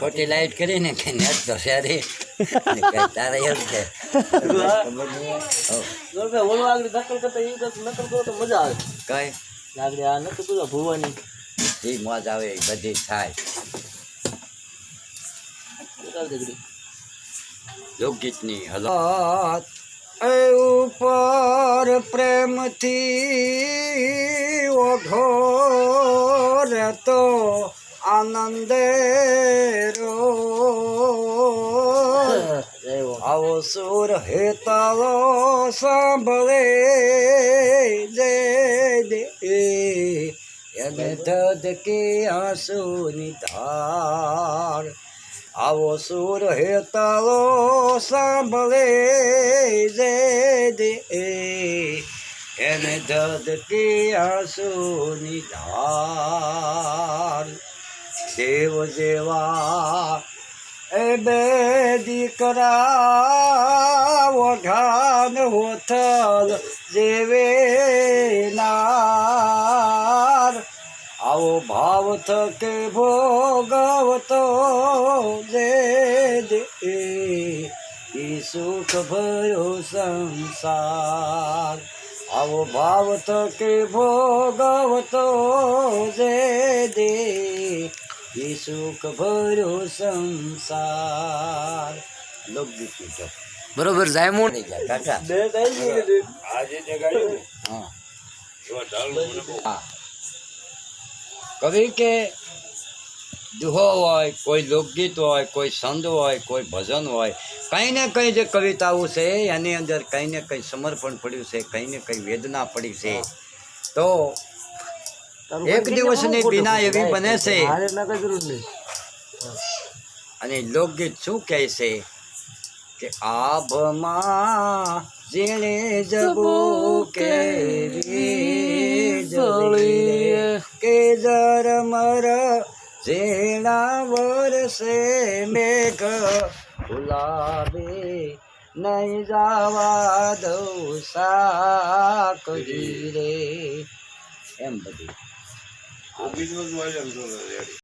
ખોટી લાઈટ કરીને કે નેટ તો સારી તારે એમ છે ખબર નહીં હો, ગોળભાઈ ઓલો આગળ નકલ કરતા એ નકલ કરો તો મજા આવે. કઈ? આગળ આ નકલ કરો ભૂવાની. એ મોજ આવે બધી થાય. લોકગીતની હલો. એ ઉપર પ્રેમથી ઓઘો રહેતો. આનંદે રો આવો સુર હેતાલો સાંભળે. દે દે એને ધધકે આંસુની ધાર. આવો સુર હેતાલો સાંભળે. દે દે એને ધધકે આંસુની ધાર. દેવ જેવા. એ બે દીકરા વઢાન હોથલ જેવે નાર. આવો ભાવ થકે ભોગવતો જે ઈ સુખ ભયો સંસાર. આવો ભાવ થકે ભોગવતો જે દે. ઈ સુખ ભર્યો સંસાર લોકગીત લીધો બરોબર જાય મોડ કાકા. બે કઈ હા. હા. કવિ કે દુહો હોય કોઈ લોકગીત હોય કોઈ સંદ હોય કોઈ ભજન હોય કંઈ ને કંઈ જે કવિતાઓ છે એની અંદર કંઈ ને કંઈ સમર્પણ પડ્યું છે કંઈ ને કંઈ વેદના પડી છે. તો એક દિવસની બિના એવી બને છે. અને લોકગીત શું કહે છે? કે આભમાં જેણે જબો કે કે જરમર ઝેણા વરસે મેઘ ગુલાબે નહીં જાવા દઉં સાકરી રે એમ બધું. Office was well controlled already.